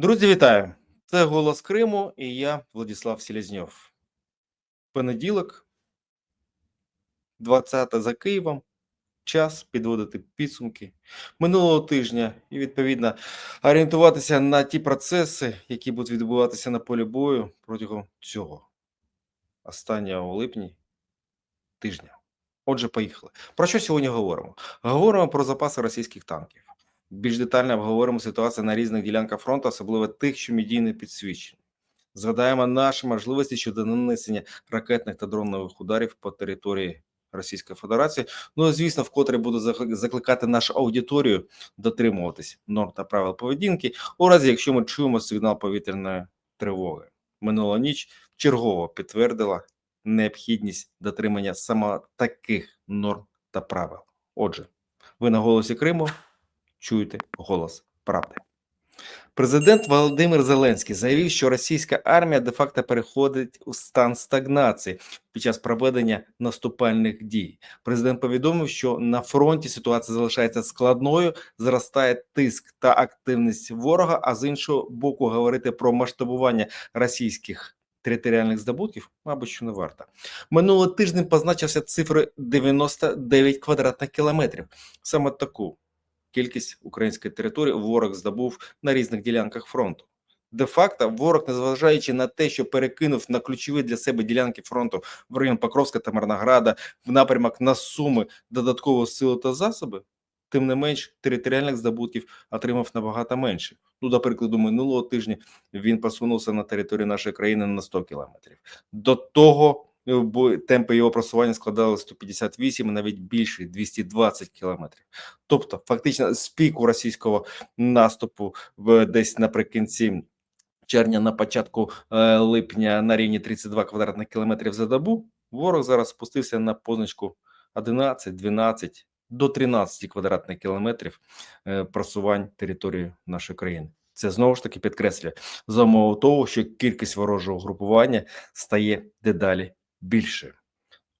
Друзі, вітаю! Це голос Криму і я, Владислав Селезньов. Понеділок, 20 за Києвом. Час підводити підсумки минулого тижня і, відповідно, орієнтуватися на ті процеси, які будуть відбуватися на полі бою протягом цього останнього липні тижня. Отже, поїхали. Про що сьогодні говоримо? Говоримо про запаси російських танків. Більш детально обговоримо ситуацію на різних ділянках фронту, особливо тих, що медійно підсвічені. Згадаємо наші можливості щодо нанесення ракетних та дронових ударів по території Російської Федерації. Ну і звісно, вкотре буду закликати нашу аудиторію дотримуватись норм та правил поведінки, у разі якщо ми чуємо сигнал повітряної тривоги. Минула ніч чергово підтвердила необхідність дотримання саме таких норм та правил. Отже, ви на голосі Криму чуєте голос правди. Президент Володимир Зеленський заявив, що російська армія де-факто переходить у стан стагнації під час проведення наступальних дій. Президент повідомив, що на фронті ситуація залишається складною, зростає тиск та активність ворога. А з іншого боку, говорити про масштабування російських територіальних здобутків, мабуть, що не варто. Минулий тиждень позначився цифрою 99 квадратних кілометрів. Саме таку кількість української території ворог здобув на різних ділянках фронту. Де-факто, ворог, незважаючи на те, що перекинув на ключові для себе ділянки фронту в район Покровська та Марнограда, в напрямок на Суми додатково сили та засоби, тим не менш територіальних здобутків отримав набагато менше. Ну, до прикладу, минулого тижня він посунувся на територію нашої країни на 100 кілометрів. До того темпи його просування складали 158, і навіть більше 220 кілометрів. Тобто, фактично, з піку російського наступу в десь наприкінці червня, на початку е, липня на рівні 32 квадратних кілометрів за добу. Ворог зараз спустився на позначку 11, 12 до 13 квадратних кілометрів е, просувань території нашої країни. Це знову ж таки підкреслює за умови того, що кількість ворожого групування стає дедалі більше.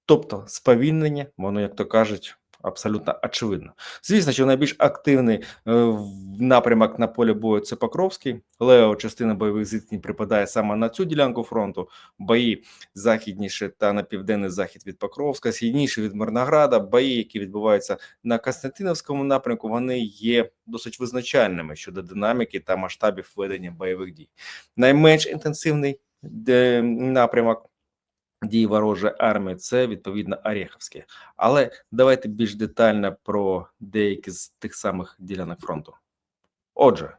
Тобто сповільнення, воно, як то кажуть, абсолютно очевидно. Звісно, що найбільш активний е, напрямок на полі бою це Покровський. Лео частина бойових зіткнень припадає саме на цю ділянку фронту. Бої західніше та на південний захід від Покровська, східніше від Мирнограда. Бої, які відбуваються на Константиновському напрямку, вони є досить визначальними щодо динаміки та масштабів ведення бойових дій. Найменш інтенсивний напрямок дій ворожої армії це відповідно Ореховське. Але давайте більш детально про деякі з тих самих ділянок фронту. Отже,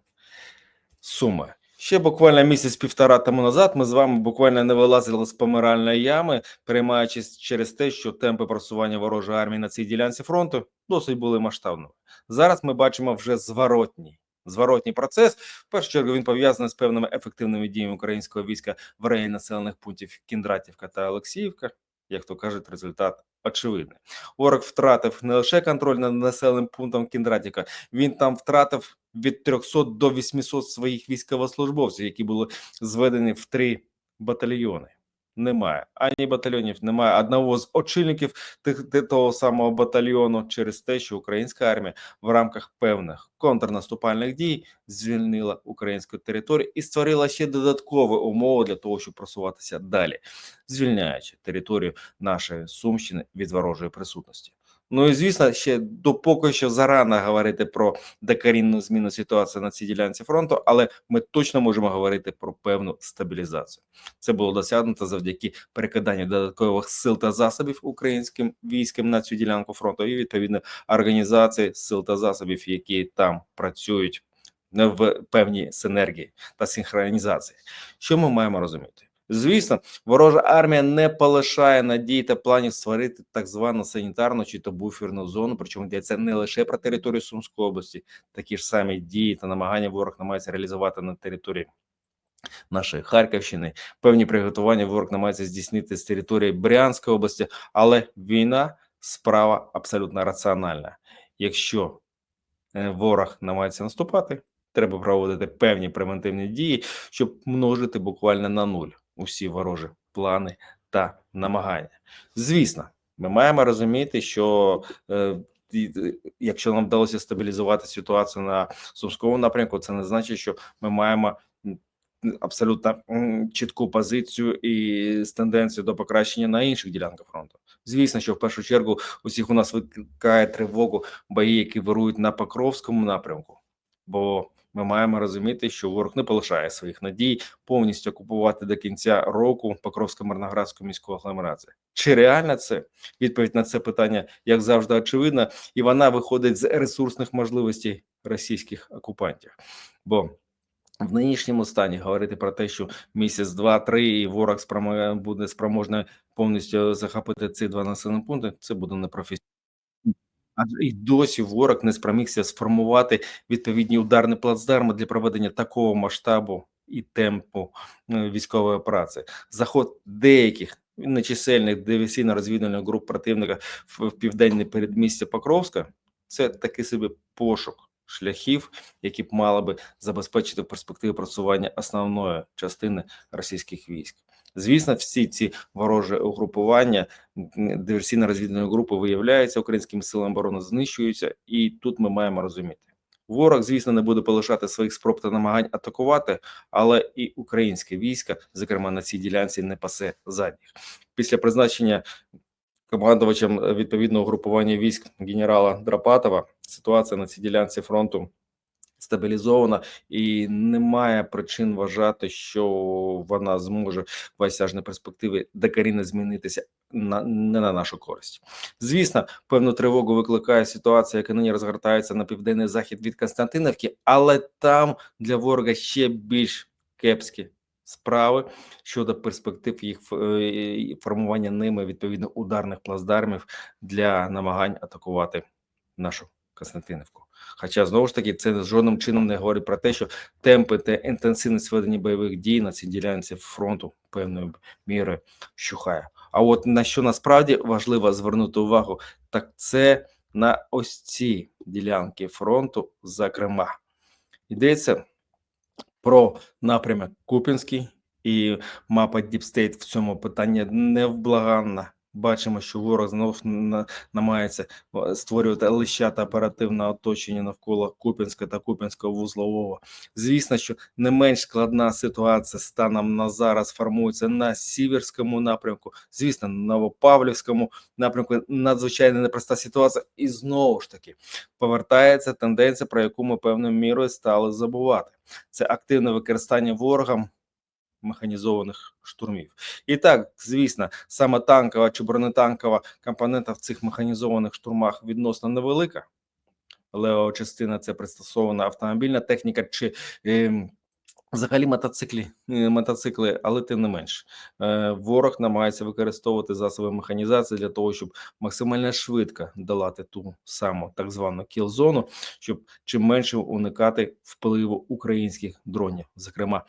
Суми. Ще буквально місяць-півтора тому назад ми з вами буквально не вилазили з помиральної ями, переймаючись через те, що темпи просування ворожої армії на цій ділянці фронту досить були масштабними. Зараз ми бачимо вже зворотній. Зворотній процес. В першу чергу він пов'язаний з певними ефективними діями українського війська в районі населених пунктів Кіндратівка та Олексіївка. Як то кажуть, результат очевидний. Ворог втратив не лише контроль над населеним пунктом Кіндратівка, він там втратив від 300 до 800 своїх військовослужбовців, які були зведені в три батальйони. Немає ані батальйонів, немає одного з очільників тих того самого батальйону через те, що українська армія в рамках певних контрнаступальних дій звільнила українську територію і створила ще додаткові умови для того, щоб просуватися далі, звільняючи територію нашої сумщини від ворожої присутності. Ну і звісно, ще допоки що зарано говорити про докорінну зміну ситуації на цій ділянці фронту, але ми точно можемо говорити про певну стабілізацію. Це було досягнуто завдяки перекиданню додаткових сил та засобів українським військам на цю ділянку фронту і відповідно організації сил та засобів, які там працюють в певній синергії та синхронізації. Що ми маємо розуміти? Звісно, ворожа армія не полишає надій та планів створити так звану санітарну чи то буферну зону. Причому йдеться не лише про територію Сумської області, такі ж самі дії та намагання ворог намагається реалізувати на території нашої Харківщини. Певні приготування ворог намагається здійснити з території Брянської області, але війна справа абсолютно раціональна. Якщо е, ворог намагається наступати, треба проводити певні превентивні дії, щоб множити буквально на нуль усі ворожі плани та намагання. Звісно, ми маємо розуміти, що е, якщо нам вдалося стабілізувати ситуацію на сумському напрямку, це не значить, що ми маємо абсолютно чітку позицію і з тенденцією до покращення на інших ділянках фронту. Звісно, що в першу чергу усіх у нас викликає тривогу бої, які вирують на Покровському напрямку, бо ми маємо розуміти, що ворог не полишає своїх надій повністю окупувати до кінця року Покровсько мирноградську міську агломерацію. Чи реально це? Відповідь на це питання, як завжди, очевидна, і вона виходить з ресурсних можливостей російських окупантів. Бо в нинішньому стані говорити про те, що місяць, два, три, і ворог спромо- буде спроможний повністю захопити ці два населені пункти, це буде непрофесійно. Адже і досі ворог не спромігся сформувати відповідні ударні плацдарми для проведення такого масштабу і темпу е, військової операції. Заход деяких нечисельних диверсійно-розвідувальних груп противника в південне передмістя Покровська це такий собі пошук шляхів, які б мали би забезпечити перспективи просування основної частини російських військ. Звісно, всі ці ворожі угрупування диверсійно-розвідувальної групи виявляються українськими силами оборони, знищуються, і тут ми маємо розуміти. Ворог, звісно, не буде полишати своїх спроб та намагань атакувати, але і українське військо, зокрема на цій ділянці, не пасе задніх. Після призначення командувачем відповідного групування військ генерала Драпатова ситуація на цій ділянці фронту стабілізована і немає причин вважати, що вона зможе в осяжній перспективі докорінно змінитися на не на нашу користь. Звісно, певну тривогу викликає ситуація, яка нині розгортається на південний захід від Константинівки, але там для ворога ще більш кепські справи щодо перспектив їх е, формування ними відповідно ударних плацдармів для намагань атакувати нашу Константинівку. Хоча знову ж таки це жодним чином не говорить про те, що темпи та інтенсивність ведення бойових дій на цій ділянці фронту певною мірою щухає. А от на що насправді важливо звернути увагу, так це на ось ці ділянки фронту, зокрема, йдеться про напрямок Купінський і мапа Діпстейт в цьому питанні невблаганна. Бачимо, що ворог знову на- намагається е, створювати лища та оперативне оточення навколо Купінська та Купінського вузлового. Звісно, що не менш складна ситуація станом на зараз формується на Сіверському напрямку, звісно, на Новопавлівському напрямку. Надзвичайно непроста ситуація, і знову ж таки повертається тенденція, про яку ми певною мірою стали забувати. Це активне використання ворогом механізованих штурмів. І так, звісно, саме танкова чи бронетанкова компонента в цих механізованих штурмах відносно невелика. Лео частина це пристосована автомобільна техніка чи е, взагалі мотоциклі, е, мотоцикли, але тим не менш, е, ворог намагається використовувати засоби механізації для того, щоб максимально швидко долати ту саму так звану кіл-зону, щоб чим менше уникати впливу українських дронів, зокрема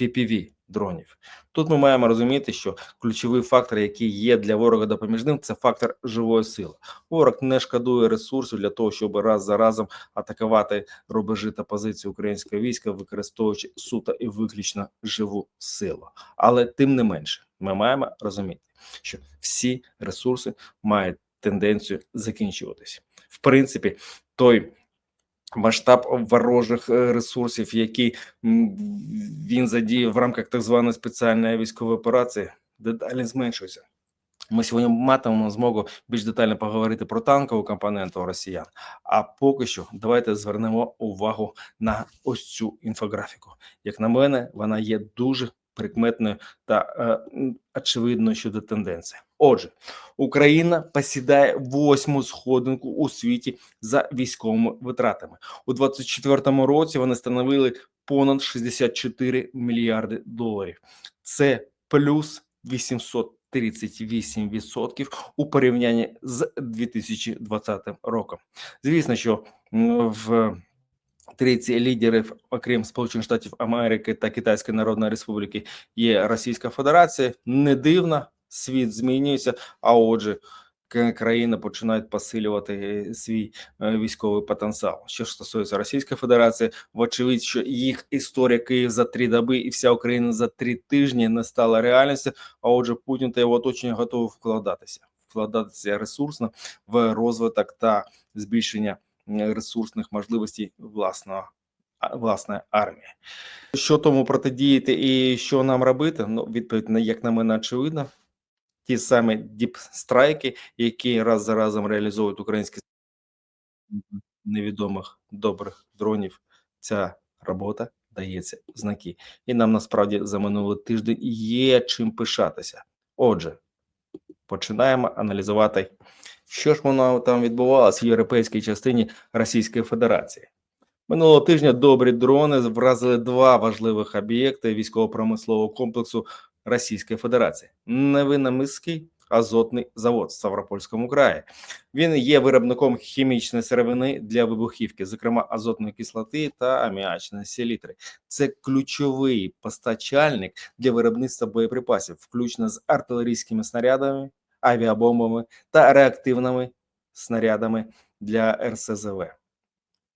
FPV дронів. Тут ми маємо розуміти, що ключовий фактор, який є для ворога допоміжним, це фактор живої сили. Ворог не шкодує ресурсів для того, щоб раз за разом атакувати рубежі та позиції українського війська, використовуючи суто і виключно живу силу. Але тим не менше, ми маємо розуміти, що всі ресурси мають тенденцію закінчуватися. В принципі, той масштаб ворожих е, ресурсів, які він задіяв в рамках так званої спеціальної військової операції, дедалі зменшується. Ми сьогодні матимемо змогу більш детально поговорити про танкову компоненту росіян. А поки що давайте звернемо увагу на ось цю інфографіку. Як на мене, вона є дуже прикметною та е, очевидною щодо тенденції. Отже, Україна посідає восьму сходинку у світі за військовими витратами у 2024 році. Вони становили понад 64 мільярди доларів. Це плюс 838% у порівнянні з 2020 роком. Звісно, що в трійці лідерів, окрім Сполучених Штатів Америки та Китайської Народної Республіки, є Російська Федерація. Не дивно, світ змінюється. А отже, країни починають посилювати е, свій е, військовий потенціал. Що ж стосується Російської Федерації, вочевидь, що їх історія Київ за три доби і вся Україна за три тижні не стала реальністю. А отже, Путін та його оточення готові вкладатися, вкладатися ресурсно в розвиток та збільшення ресурсних можливостей власного власне армії. Що тому протидіяти і що нам робити? Ну, відповідь як на мене очевидно. Ті самі діпстрайки, які раз за разом реалізовують українські невідомих добрих дронів. Ця робота дається знаки. І нам насправді за минулий тиждень є чим пишатися. Отже, починаємо аналізувати, що ж воно там відбувалося в європейській частині Російської Федерації. Минулого тижня добрі дрони вразили два важливих об'єкти військово-промислового комплексу Російської Федерації: Невиномисський азотний завод в Ставропольському краї. Він є виробником хімічної сировини для вибухівки, зокрема азотної кислоти та аміачної селітри. Це ключовий постачальник для виробництва боєприпасів, включно з артилерійськими снарядами, авіабомбами та реактивними снарядами для РСЗВ.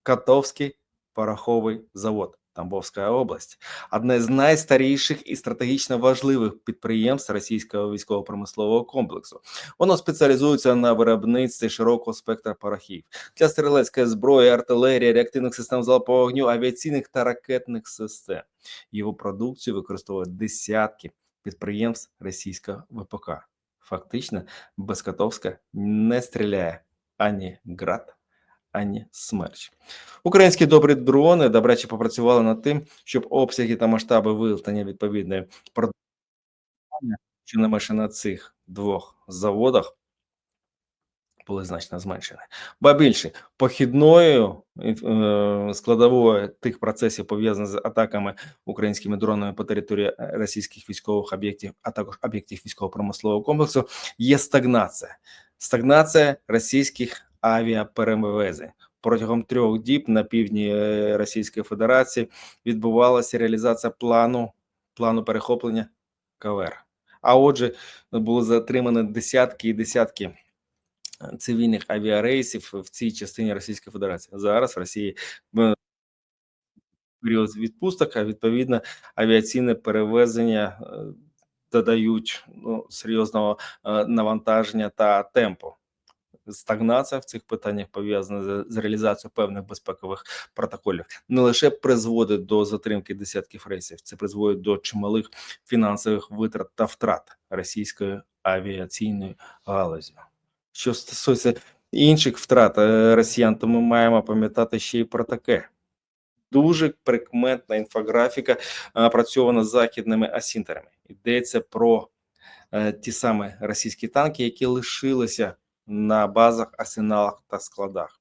Котовський пороховий завод, Тамбовська область, одне з найстаріших і стратегічно важливих підприємств російського військово-промислового комплексу. Воно спеціалізується на виробництві широкого спектра порохів для стрілецької зброї, артилерії, реактивних систем залпового вогню, авіаційних та ракетних систем. Його продукцію використовують десятки підприємств російського ВПК. Фактично, Безкотовська не стріляє ані град, ані смерч. Українські добрі дрони, добряче попрацювали над тим, щоб обсяги та масштаби вилтання відповідної продукції, що намеше на цих двох заводах, були значно зменшені. Ба більше похідною е, складовою тих процесів пов'язаних з атаками українськими дронами по території російських військових об'єктів, а також об'єктів військово-промислового комплексу, є стагнація. Стагнація російських авіаперевезень. Протягом трьох діб на півдні е, Російської Федерації відбувалася реалізація плану плану перехоплення КВР. А отже, було затримано десятки і десятки е, цивільних авіарейсів в цій частині Російської Федерації. Зараз в Росії е, період відпусток, а відповідно авіаційне перевезення е, додають ну, серйозного е, навантаження та темпу. Стагнація в цих питаннях пов'язана з, з реалізацією певних безпекових протоколів не лише призводить до затримки десятків рейсів, це призводить до чималих фінансових витрат та втрат російської авіаційної галузі. Що стосується інших втрат е, росіян, то ми маємо пам'ятати ще й про таке. Дуже прикметна інфографіка е, опрацьована західними асінтерами. Йдеться про е, ті самі російські танки, які лишилися на базах, арсеналах та складах.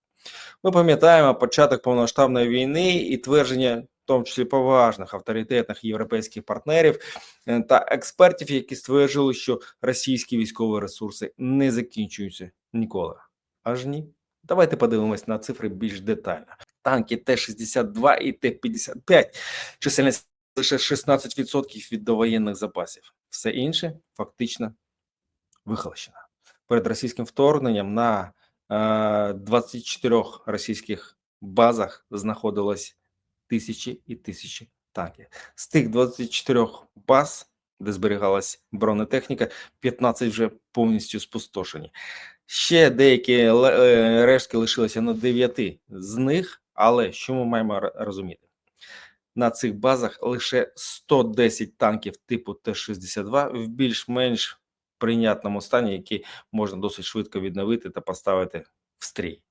Ми пам'ятаємо початок повномасштабної війни і твердження, тому числі поважних авторитетних європейських партнерів е, та експертів, які стверджували, що російські військові ресурси не закінчуються ніколи. Аж ні. Давайте подивимось на цифри більш детально. Танки Т-62 і Т-55, чисельність лише 16% від довоєнних запасів. Все інше фактично вихолощено перед російським вторгненням на е, 24 російських базах знаходилось тисячі і тисячі танків. З тих 24 баз, де зберігалась бронетехніка, 15 вже повністю спустошені. Ще деякі е, рештки лишилися на 9 з них, але що ми маємо розуміти? На цих базах лише 110 танків типу Т-62 в більш-менш прийнятному стані, які можна досить швидко відновити та поставити в стрій.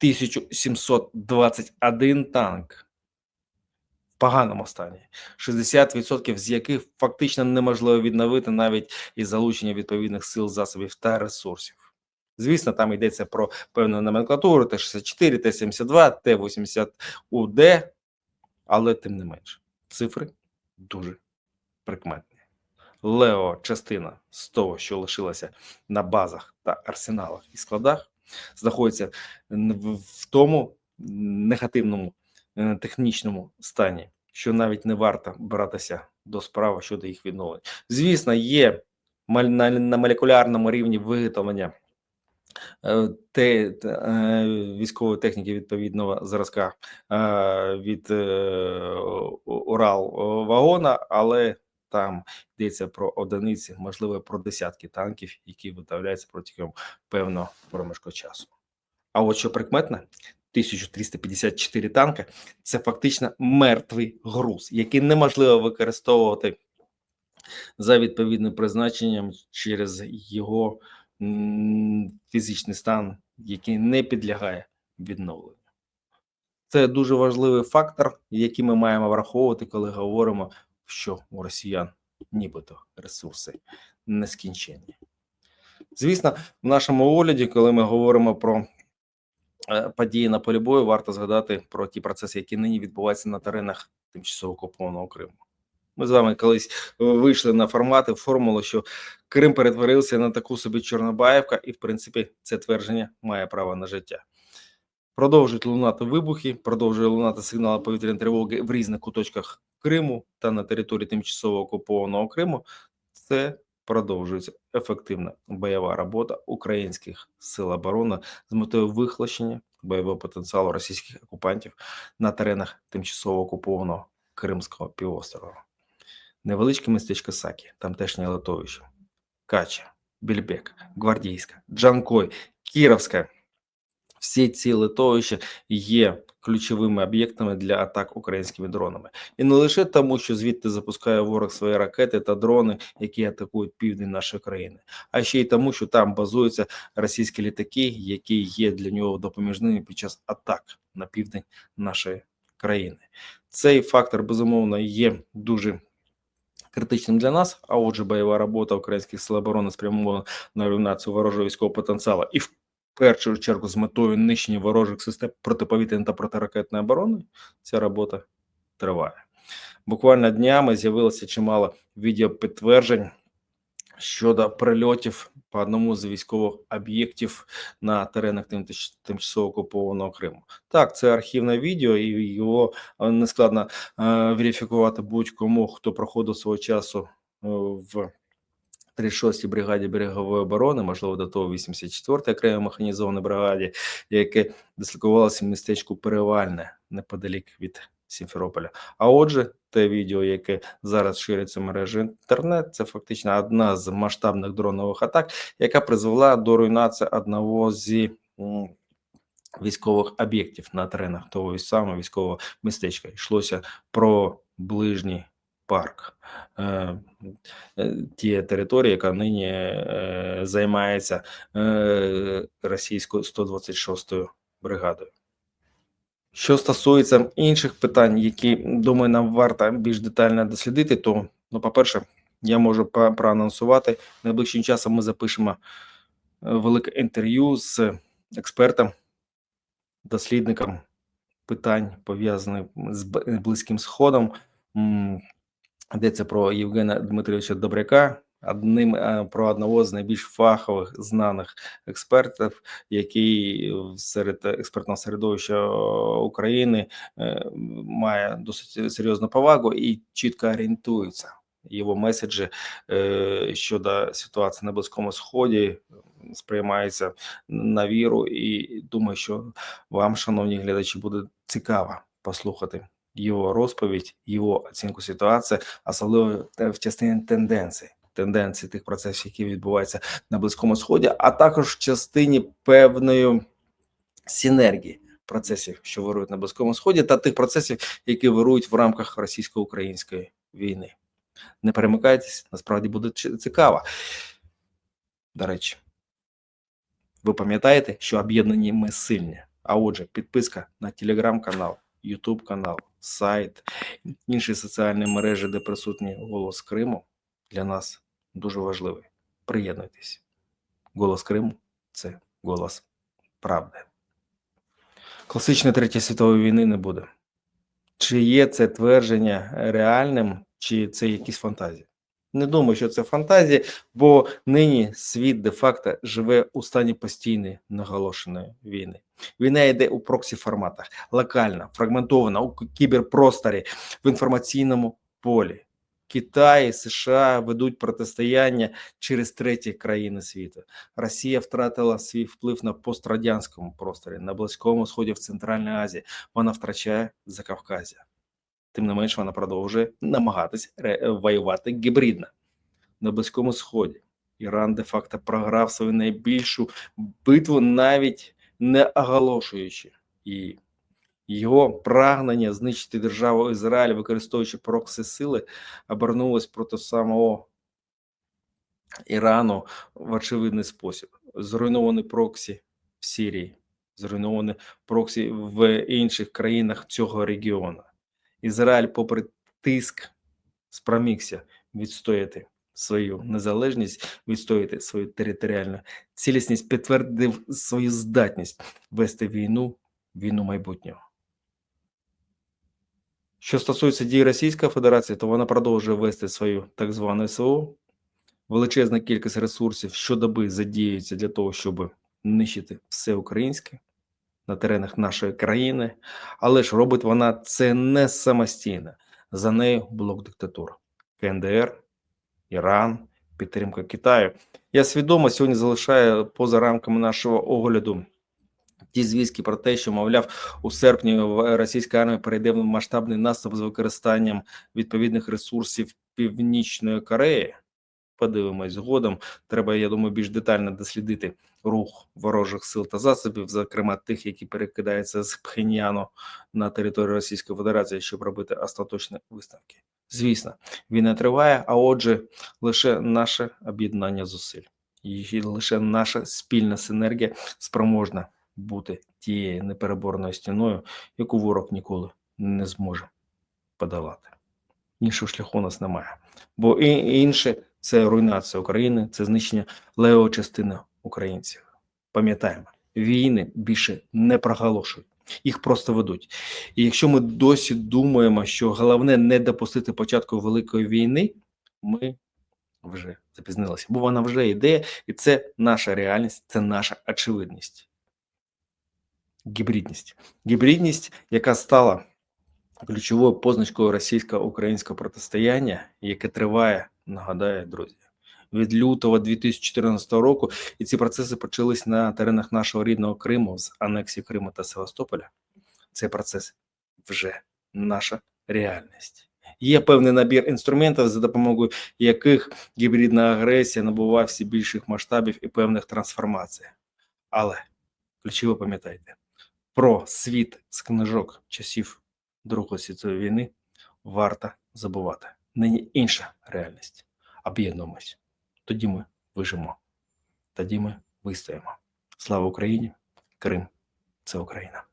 1721 танк поганому стані, 60% з яких фактично неможливо відновити навіть із залученням відповідних сил, засобів та ресурсів. Звісно, там йдеться про певну номенклатуру Т-64, Т-72, Т-80УД, але тим не менше, цифри дуже прикметні. Лео частина з того, що лишилася на базах та арсеналах і складах, знаходиться в тому негативному технічному стані, що навіть не варто братися до справи щодо їх відновлення. Звісно, є на, молекулярному рівні виготовлення е, те, е, військової техніки відповідного зразка е, від е, Урал е, вагона, але там йдеться про одиниці, можливо, про десятки танків, які виготовляються протягом певного проміжку часу. А от що прикметно, 1354 танка це фактично мертвий груз, який неможливо використовувати за відповідним призначенням через його фізичний стан, який не підлягає відновленню. Це дуже важливий фактор, який ми маємо враховувати, коли говоримо, що у росіян нібито ресурси нескінченні. Звісно, в нашому огляді, коли ми говоримо про події на полі бою, варто згадати про ті процеси, які нині відбуваються на теренах тимчасово окупованого Криму. Ми з вами колись вийшли на формати формулу, що Крим перетворився на таку собі Чорнобаївка, і в принципі це твердження має право на життя. Продовжують лунати вибухи, продовжує лунати сигнали повітряної тривоги в різних куточках Криму та на території тимчасово окупованого Криму. Це продовжується ефективна бойова робота українських сил оборони з метою вихлощення бойового потенціалу російських окупантів на теренах тимчасово окупованого Кримського півострова. Невеличке містечко Сакі, тамтешнє литовище, Кача, Більбек, Гвардійська, Джанкой, Кіровська. Всі ці литовища є ключовими об'єктами для атак українськими дронами, і не лише тому, що звідти запускає ворог свої ракети та дрони, які атакують південь нашої країни, а ще й тому, що там базуються російські літаки, які є для нього допоміжними під час атак на південь нашої країни. Цей фактор безумовно є дуже критичним для нас. А отже, бойова робота українських сил оборони спрямована на руйнацію ворожого військового потенціалу і в першу чергу з метою нищення ворожих систем протиповітряної та протиракетної оборони. Ця робота триває. Буквально днями з'явилося чимало відеопідтверджень щодо прильотів по одному з військових об'єктів на теренах тимчас- тимчасово окупованого Криму. Так, це архівне відео, і його е, не складно е, верифікувати будь-кому, хто проходив свого часу е, в 36-й бригаді берегової оборони, можливо, до того 84-й окремій механізованій бригаді, яке дислокувалося в містечку Перевальне неподалік від Сімферополя. А отже, те відео, яке зараз шириться в мережі інтернет, це фактично одна з масштабних дронових атак, яка призвела до руйнації одного зі військових об'єктів на теренах того самого військового містечка. Йшлося про ближній парк. Е, е, Ті території, яка нині е, займається російською 126-ю бригадою. Що стосується інших питань, які думаю, нам варто більш детально дослідити, то ну, по-перше, я можу проанонсувати. Найближчим часом ми запишемо велике інтерв'ю з експертом, дослідником питань, пов'язаних з Близьким Сходом. Йдеться про Євгена Дмитровича Добряка, одним е, про одного з найбільш фахових знаних експертів, який серед експертного середовища України е, має досить серйозну повагу і чітко орієнтується. Його меседжі е, щодо ситуації на Близькому Сході сприймаються на віру, і думаю, що вам, шановні глядачі, буде цікаво послухати його розповідь, його оцінку ситуації, особливо в частині тенденцій, тенденцій тих процесів, які відбуваються на Близькому Сході, а також в частині певної синергії процесів, що вирують на Близькому Сході, та тих процесів, які вирують в рамках російсько-української війни. Не перемикайтесь, насправді буде цікаво. До речі, ви пам'ятаєте, що об'єднані ми сильні. А отже, підписка на телеграм-канал, Ютуб канал, сайт, інші соціальні мережі, де присутній голос Криму, для нас дуже важливий. Приєднуйтесь. Голос Криму це голос правди. Класичної Третьої світової війни не буде. Чи є це твердження реальним, чи це якісь фантазії? Не думаю, що це фантазії, бо нині світ де-факто живе у стані постійної наголошеної війни. Війна йде у проксі форматах, локально, фрагментована у кіберпросторі, в інформаційному полі. Китай і США ведуть протистояння через треті країни світу. Росія втратила свій вплив на пострадянському просторі, на Близькому Сході в Центральній Азії. Вона втрачає Закавказя. Тим не менш, вона продовжує намагатись ре- воювати гібридно на Близькому Сході. Іран де-факто програв свою найбільшу битву, навіть не оголошуючи і його прагнення знищити державу Ізраїль, використовуючи прокси сили, обернулось проти самого Ірану в очевидний спосіб. Зруйновані проксі в Сирії, зруйновані проксі в інших країнах цього регіону. Ізраїль, попри тиск, спромігся відстояти свою незалежність, відстояти свою територіальну цілісність, підтвердив свою здатність вести війну, війну майбутнього. Що стосується дій Російської Федерації, то вона продовжує вести свою так звану СВО. Величезна кількість ресурсів щодоби задіюється для того, щоб нищити все українське на теренах нашої країни, але ж робить вона це не самостійно. За нею блок диктатур КНДР, Іран, підтримка Китаю. Я свідомо сьогодні залишаю поза рамками нашого огляду ті звістки про те, що мовляв у серпні російська армія перейде в масштабний наступ з використанням відповідних ресурсів Північної Кореї. Подивимось згодом. Треба, я думаю, більш детально дослідити рух ворожих сил та засобів, зокрема тих, які перекидаються з Пхеньяну на територію Російської Федерації, щоб робити остаточні висновки. Звісно, війна триває, а отже, лише наше об'єднання зусиль, і лише наша спільна синергія спроможна бути тією непереборною стіною, яку ворог ніколи не зможе подолати. Іншого шляху у нас немає. Бо і інше це руйнація України, це знищення левої частини українців. Пам'ятаємо, війни більше не проголошують, їх просто ведуть. І якщо ми досі думаємо, що головне не допустити початку великої війни, ми вже запізнилися, бо вона вже йде, і це наша реальність, це наша очевидність. Гібридність. Гібридність, яка стала ключовою позначкою російсько-українського протистояння, яке триває, нагадаю, друзі, від лютого 2014 року, і ці процеси почались на теренах нашого рідного Криму з анексії Криму та Севастополя. Цей процес вже наша реальність. Є певний набір інструментів, за допомогою яких гібридна агресія набуває всі більших масштабів і певних трансформацій. Але ключово пам'ятайте про світ з книжок часів Другої світової війни варто забувати. Нині інша реальність. Об'єднуємось. Тоді ми вижимо. Тоді ми вистоїмо. Слава Україні! Крим це Україна.